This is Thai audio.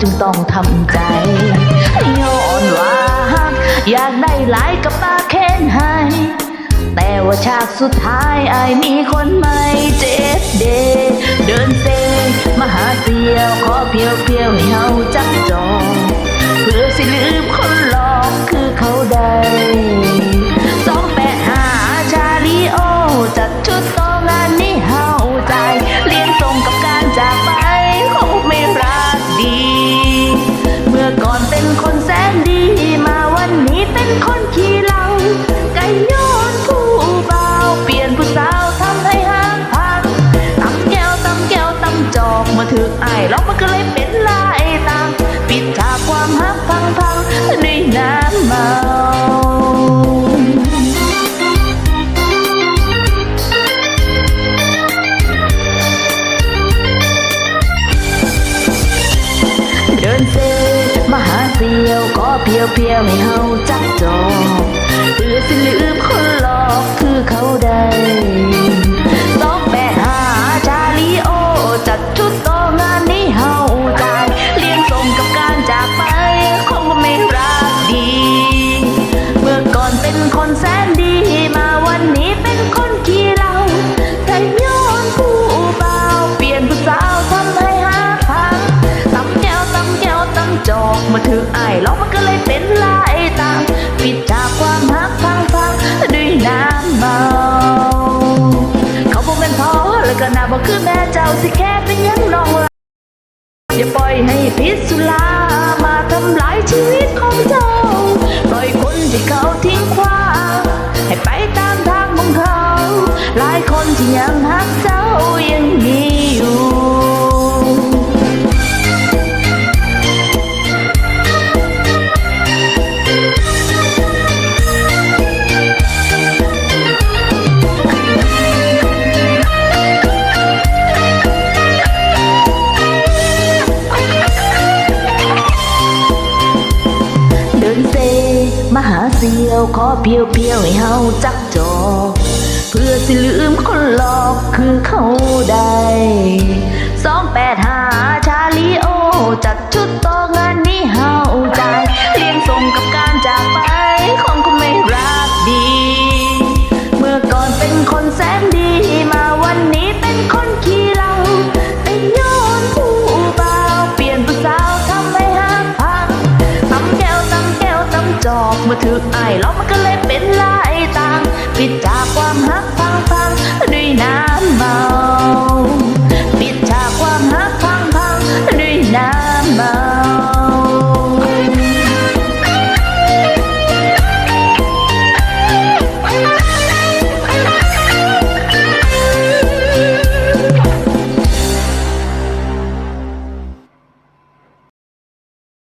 จึงต้องทำใจย้อนว่าหักอยากได้หลายกับตาแค้นให้ แต่ว่าฉากสุดท้ายอายมีคนใหม่เจ็บเด เดินเซมาหาเสียวขอเพียวเพียวๆให้เฮาจับจอง เดินเซมาหาเสียวขอเพียวเพียวให้เฮาจับจองเพื่อสิลืมคนหลอกคือเขาได้สองแปดห้าชาลีโอ จัดชุดโตงานนี้เฮาใจายเลี้ยงส่งกับการจากไป คงไม่รักดี เมื่อก่อนเป็นคนแสนดีมาวันนี้เป็นคน คือแม่เจ้าสิแค่เป็นยังน้องละอย่าปล่อยให้พิษสุรามาทำลายชีวิตของเจ้า ปล่อยคนที่เขาทิ้งคว้างให้ไปตามทางของเขา หลายคนที่ยังหักเจ้า เสียวขอเพียวเพียวให้เฮาจักจอ เพื่อสิลืมคนหลอกคือเขาได้สองแปดห้า ดอกมื่ถือไอ้แล้วมันก็เลยเป็นลายต่างปิดจากความหักฟังฟังด้วยน้ำ